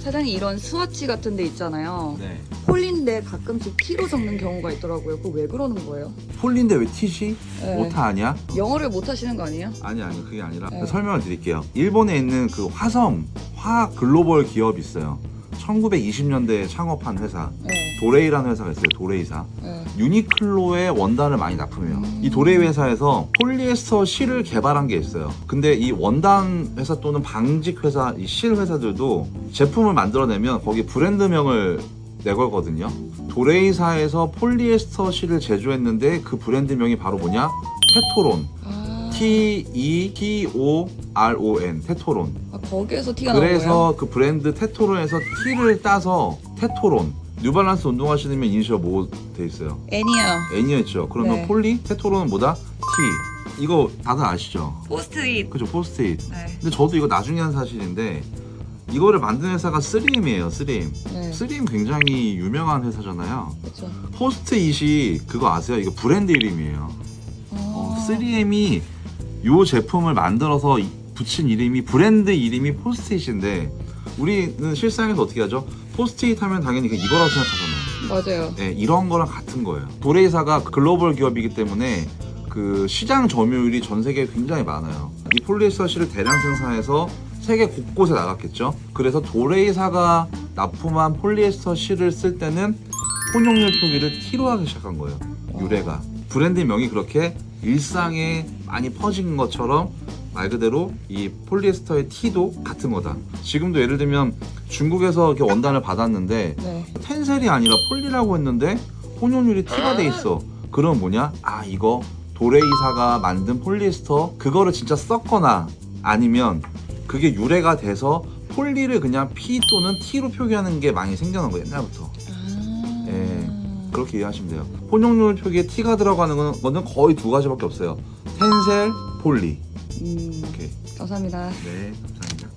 사장님 이런 스와치 같은 데 있잖아요. 네. 폴린데 가끔씩 T로 적는 경우가 있더라고요. 그거 왜 그러는 거예요? 폴린데 왜 T지? 네. 오타 아니야? 영어를 못 하시는 거 아니에요? 아니 아니 그게 아니라 네. 설명을 드릴게요. 일본에 있는 그 화성 화학 글로벌 기업이 있어요. 1920년대에 창업한 회사 네. 도레이라는 회사가 있어요. 도레이사. 네. 유니클로에 원단을 많이 납품해요. 음. 이 도레이 회사에서 폴리에스터 실을 개발한 게 있어요. 근데 이 원단 회사 또는 방직 회사, 이 실 회사들도 제품을 만들어내면 거기 브랜드명을 내걸거든요. 도레이사에서 폴리에스터 실을 제조했는데 그 브랜드명이 바로 뭐냐? 테토론. 아, T E T O R O N 테토론. 아, 거기에서 T가 나온 거예요? 그래서 그 브랜드 테토론에서 T를 따서 테토론. 뉴발란스 운동화 신으면 이니셜 뭐돼 있어요? 애니야. N이었죠. 그러면 네. 폴리 테토론은 뭐다? T. 이거 다들 아시죠? 포스트잇. 그죠? 포스트잇. 네. 근데 저도 이거 나중에 한 사실인데 이거를 만든 회사가 3M이에요. 3M. 네. 3M 굉장히 유명한 회사잖아요. 그렇죠. 포스트잇이 그거 아세요? 이거 브랜드 이름이에요. 어, 3M이 요 제품을 만들어서 이- 붙인 이름이 브랜드 이름이 포스트잇인데 우리는 실상에서 어떻게 하죠? 포스트잇 하면 당연히 그 이거라고 생각하잖아요. 맞아요. 네, 이런 거랑 같은 거예요. 도레이사가 글로벌 기업이기 때문에 그 시장 점유율이 전 세계에 굉장히 많아요. 이 폴리에스터 실을 대량 생산해서 세계 곳곳에 나갔겠죠. 그래서 도레이사가 납품한 폴리에스터 실을 쓸 때는 혼용률 표기를 T로 하기 시작한 거예요. 유래가 브랜드 명이 그렇게 일상에 많이 퍼진 것처럼 말 그대로 이 폴리에스터의 T도 같은 거다. 지금도 예를 들면 중국에서 이렇게 원단을 받았는데 네. 텐셀이 아니라 폴리라고 했는데 혼용률이 T가 돼 있어. 그럼 뭐냐? 아 이거 도레이사가 만든 폴리에스터 그거를 진짜 썼거나 아니면 그게 유래가 돼서 폴리를 그냥 P 또는 T로 표기하는 게 많이 생겨난 거예요 옛날부터. 아. 예. 그렇게 이해하시면 돼요. 혼용률 표기에 T가 들어가는 거는 거의 두 가지밖에 없어요. 텐셀, 폴리. 음, 오케이. 감사합니다. 네, 감사합니다.